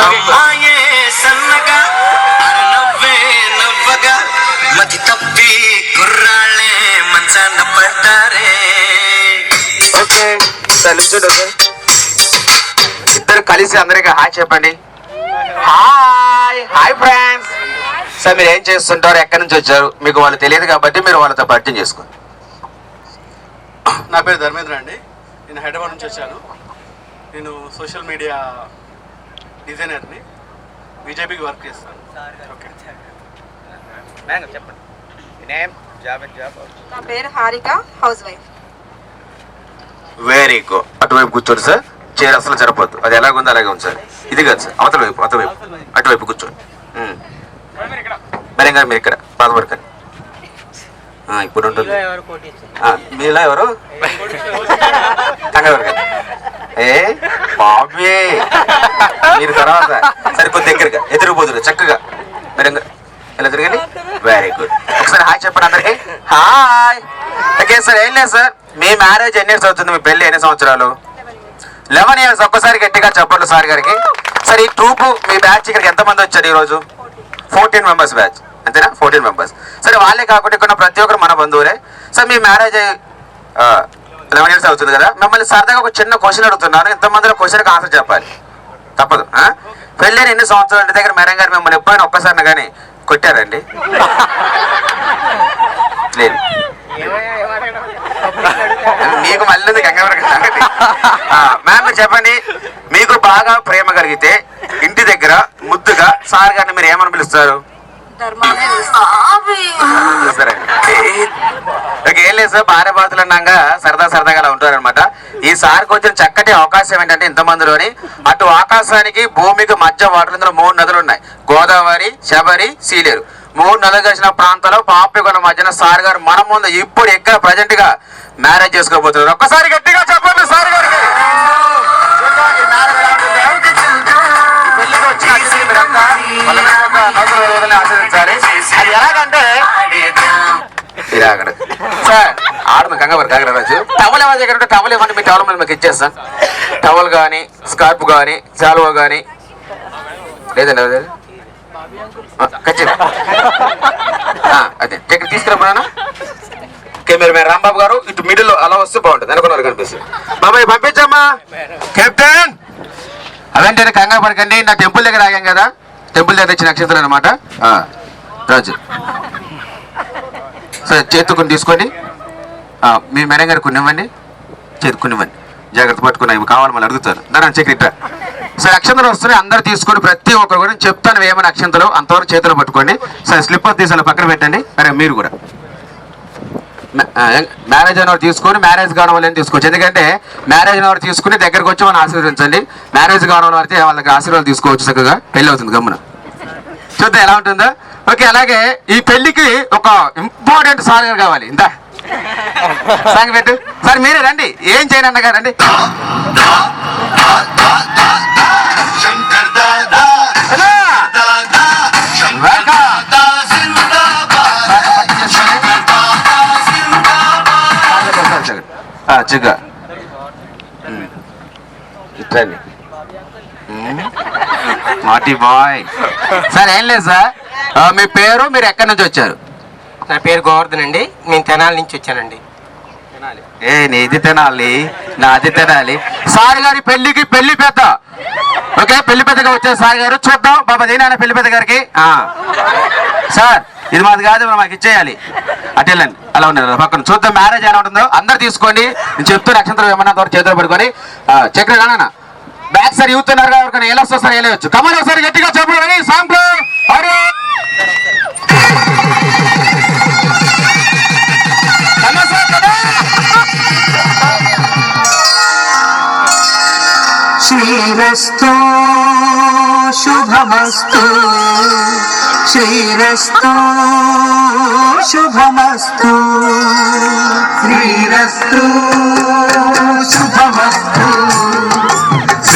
అమ్మాయే సన్నగా నవ్వగా మతి తప్పి కుర్రాళ్ళే మంచాన పడ్డారే. ఓకే సల్యూట్ ఓకే ఇద్దరు కలిసి అందరికి హాయ్ చెప్పండి. Hi hi friends. సార్ మీరు ఏం చేస్తుంటారు? ఎక్కడి నుంచి వచ్చారు? మీకు వాళ్ళు తెలియదు కాబట్టి మీరు వాళ్ళతో పరిచయం చేసుకోండి. నా పేరు ధర్మేంద్ర అండి. నేను హైదరాబాద్ నుంచి వచ్చాను. నేను సోషల్ మీడియా డిజైనర్ని బీజేపీకి వర్క్ చేస్తాను. ఓకే. చెప్పండి. Name job job? నా పేరు Harika house wife very good అటువైపు కూర్చోండి సార్. చీర అసలు సరిపోద్దు అది ఎలాగుందో అలాగే ఉంది సార్. ఇది కాదు సార్. అవతల వైపు అవతల వైపు. అటువైపు కూర్చోండి. మరి ఇంకా మీరు ఇక్కడ బాధపడకండి ఆ, ఇప్పుడు ఉంటుంది. మీలో ఎవరు కంగారు. ఏ? బాబే. మీరు తర్వాత సరిపోతే దగ్గరగా ఎదురుపోదురు చక్కగా. మీరు ఇంకా ఇలా తిరగండి. వెరీ గుడ్ ఒకసారి హాయ్ చెప్పండి అందరికి. హాయ్. ఓకే సార్ ఏం లేదు సార్. మీ మ్యారేజ్ ఎన్ని ఇయర్స్ అవుతుంది? మీ పెళ్ళి ఎన్ని సంవత్సరాలు? లెవెన్ ఇయర్స్ ఒక్కసారి గట్టిగా చెప్పండి సార్ గారికి. సార్ ఈ ట్రూప్ మీ బ్యాచ్ ఇక్కడికి ఎంతమంది వచ్చారు ఈరోజు? ఫోర్టీన్ మెంబర్స్ బ్యాచ్ అంతేనా? ఫోర్టీన్ మెంబర్స్ సరే వాళ్ళే కాకుండా ఇక్కడ ప్రతి ఒక్కరు మన బంధువులే. సార్ మీ మ్యారేజ్ లెవెన్ ఇయర్స్ అవుతుంది కదా. మిమ్మల్ని సరదాగా ఒక చిన్న క్వశ్చన్ అడుగుతున్నాను. ఇంతమందిలో క్వశ్చన్కి ఆన్సర్ చెప్పాలి. తప్పదు పెళ్ళైన ఎన్ని సంవత్సరాలు ఇంటి దగ్గర మేడం గారు మిమ్మల్ని ఎప్పుడైనా ఒక్కసారి కానీ కొట్టారండి? లేదు. మీకు మళ్ళీ మ్యామ్ మీరు చెప్పండి. మీకు బాగా ప్రేమ కలిగితే ఇంటి దగ్గర ముద్దుగా సార్ గారిని మీరు ఏమని పిలుస్తారు? ఏం లేదు సార్ భార్య బాధలు అన్నాక సరదా సరదాగా అలా ఉంటారనమాట ఈ సార్కి వచ్చిన చక్కటి అవకాశం ఏంటంటే ఇంతమందిలోని అటు ఆకాశానికి భూమికి మధ్య వాటర్ ఇందులో మూడు నదులు ఉన్నాయి. గోదావరి శబరి సీలేరు. మూడు నదులు కలిసిన ప్రాంతాల్లో పాపికొన మధ్యన సార్ గారు మన ముందు ఇప్పుడు ఎక్కడ ప్రజెంట్గా మ్యారేజ్ చేసుకోబోతున్నారు. ఒక్కసారి గట్టిగా చెప్పండి సార్ గారికి. నదుల ఆస్వాదించాలి. అది ఎలాగంటే ఇలాగడ సార్ ఆడదు కంగారు కాగరాజు టవల్ ఎవరి దగ్గర ఉంటే టవల్ ఇవ్వండి మీ టవల్ మీకు ఇచ్చేస్తాం. టవల్ కానీ స్కార్ప్ కానీ శాలువా కానీ లేదండి అదే ఖచ్చితంగా అదే. ఇక్కడ తీసుకురా ఓకే మీరు మీరు రాంబాబు గారు ఇటు మిడిల్లో అలా వస్తే బాగుంటుంది. అనుకున్నారు కనిపిస్తుంది బాబాయ్ పంపించమ్మా. కెప్టెన్! అవేంటే కంగారు పడకండి నా టెంపుల్ దగ్గర ఆగాం కదా. టెంపుల్ దగ్గర ఇచ్చిన నక్షత్రాలు అనమాట రాజు. సరే చేతుకుని తీసుకోండి మీ మేడం గారు కొన్ని ఇవ్వండి చేతుకుని ఇవ్వండి. జాగ్రత్త పట్టుకున్నా ఇవి కావాలి మళ్ళీ అడుగుతారు. దాని చక్రిట సరే అక్షంతలు వస్తున్నాయి. అందరు తీసుకొని ప్రతి ఒక్కరు కూడా చెప్తాను ఏమైనా అక్షంతలు. అంతవరకు చేతులు పట్టుకోండి. సరే స్లిప్పర్ తీసి పక్కన పెట్టండి. సరే మీరు కూడా. మ్యారేజ్ అయిన తీసుకొని మ్యారేజ్ కావడం వాళ్ళని తీసుకోవచ్చు. ఎందుకంటే మ్యారేజ్ అయిన తీసుకుని దగ్గరకు వచ్చి మనం ఆశీర్వదించండి. మ్యారేజ్ కావడం వారికి వాళ్ళకి ఆశీర్వాదం తీసుకోవచ్చు చక్కగా. పెళ్ళి అవుతుంది గమ్మున. చూద్దాం ఎలా ఉంటుందో. ఓకే అలాగే ఈ పెళ్ళికి ఒక ఇంపార్టెంట్ సాంగ్ కావాలి. ఇందా. సాంగ్ పెట్టు. సార్ మీరే రండి. ఏం చేయను అన్నగా రండి. శంకర్ దాదా మాటి బాయ్. సార్ ఏం లేదు సార్. మీ పేరు మీరు ఎక్కడి నుంచి వచ్చారు? నా పేరు గోవర్ధన్ అండి. నేను తెనాలి నుంచి వచ్చానండి. ఏ నీది తినాలి నాది తినాలి. సార్ గారి పెళ్ళికి పెళ్ళి పెద్ద. ఓకే పెళ్ళి పెద్దగా వచ్చారు సార్ గారు. చూద్దాం బాబా దేనా పెళ్ళి పెద్ద గారికి. సార్ ఇది మాది కాదు మాకు ఇచ్చేయాలి. అటు వెళ్ళండి అలా ఉండండి పక్కన. చూద్దాం మ్యారేజ్ ఎలా ఉంటుందో. అందరు తీసుకోండి. నేను చెప్తూ నక్షత్రం ఏమన్నా చేతులు పట్టుకొని ఆ, చక్ర కానా బ్యాక్ సార్ యూత్ ఉన్నారు ఎవరికైనా ఎలా వస్తా సార్ వెళ్ళవచ్చు కమల్ ఒకసారి గట్టిగా చెప్పండి సాంగ్ హరి శ్రీరస్తు శుభమస్తు శుభమస్తు. శ్రీరస్తు శుభమస్తు. శ్రీరస్తు శుభమస్తు.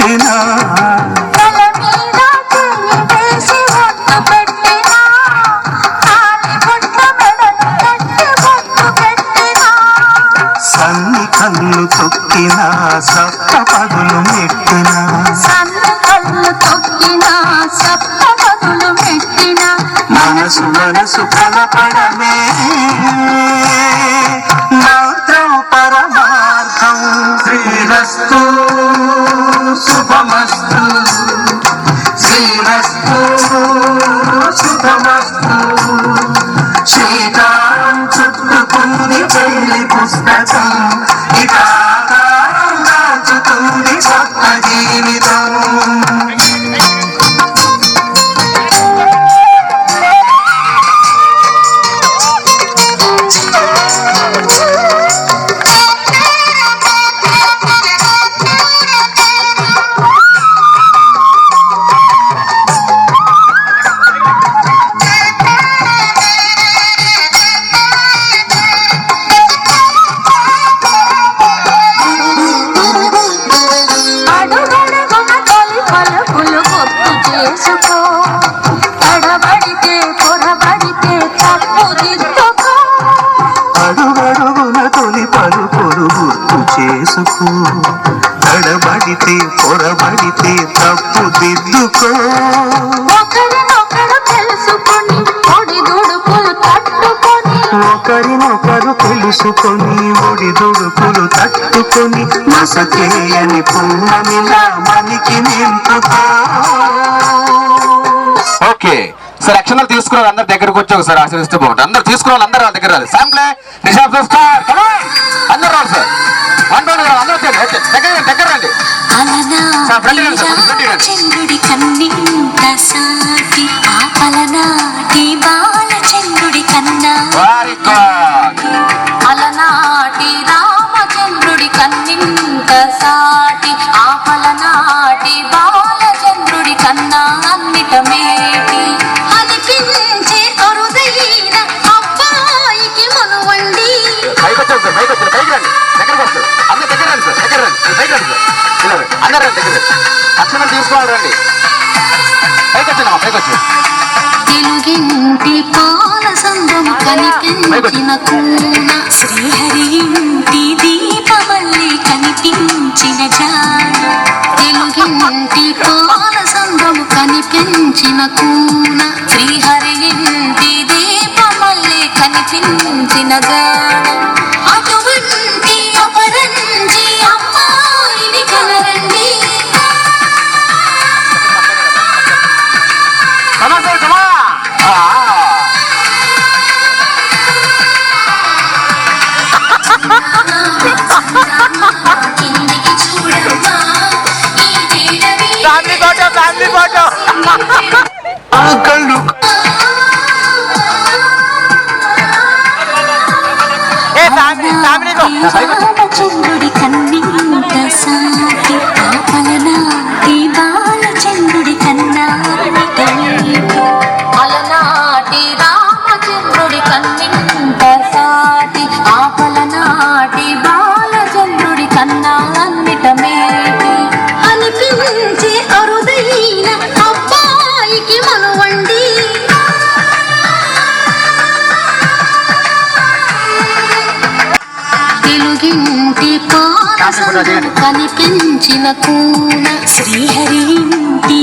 పెట్టినా సన్ని కన్ను తొక్కిన సప్త పదులు మెట్టిన సన్న కళ్ళు తొక్కినా సప్త పదులు మెట్టినా మనసు మనసు కలపడమే Ah! పొరబడితే తప్పు దిద్దుకో. ఒకరినొకరు తెలుసుకొని ఒడి దుడుకులు తట్టుకొని. ఒకరినొకరు తెలుసుకొని ఒడి దుడుకులు తట్టుకొని. మసకేయని పున్నమిలా మనకి నింపుకో. ఓకే. సార్ అక్షరాలు తీసుకురావాలి అందరు దగ్గరకు వచ్చి ఒకసారి ఆశీర్వదిస్తూ బాగుంటుంది. అందరు తీసుకురావాలి అందరూ వాళ్ళ దగ్గర రావాలి శాంప్లే రిషబ్ స్టార్ అందరు ఓకే దగ్గర దగ్గర రండి. చంద్రుడి కన్నింత సాటి ఆపలనాటి బాలచంద్రుడి కన్నా. అలనాటి రామచంద్రుడి కన్నింత సాటి ఆపలనాటి బాలచంద్రుడి కన్నా అన్నిట మేటి. అనిపించే అరుదైన అబ్బాయికి మనువండి. పైకి వచ్చారు సార్ పైకి వచ్చారు పైకి రండి. దగ్గరకు వస్తారు. అందరు దగ్గర రండి సార్ రండి పైకి రండి సార్ రండి. అందరు రండి దగ్గర రండి. తీసుకోవాలి రండి పైకి వచ్చానమ్మా పైకి వచ్చి తెలుగింటి పాల కనిపించిన కూన శ్రీహరి ఇంటి దీపమల్లి కనిపించిన జాన తెలుగింటి పాల సంద్రము కనిపించిన కూన శ్రీహరి ఇంటి దీపమల్లి కనిపించిన జాన ఫ్యామిలీ ఫోటో ఫ్యామిలీ ఫోటో. కన్నింత సాటి కన్నా అన్నిట మేటి అనిపించే అరుదైన అబ్బాయికి మనువండి తెలుగింటి పాల కనిపించిన కూన శ్రీహరి ఇంటి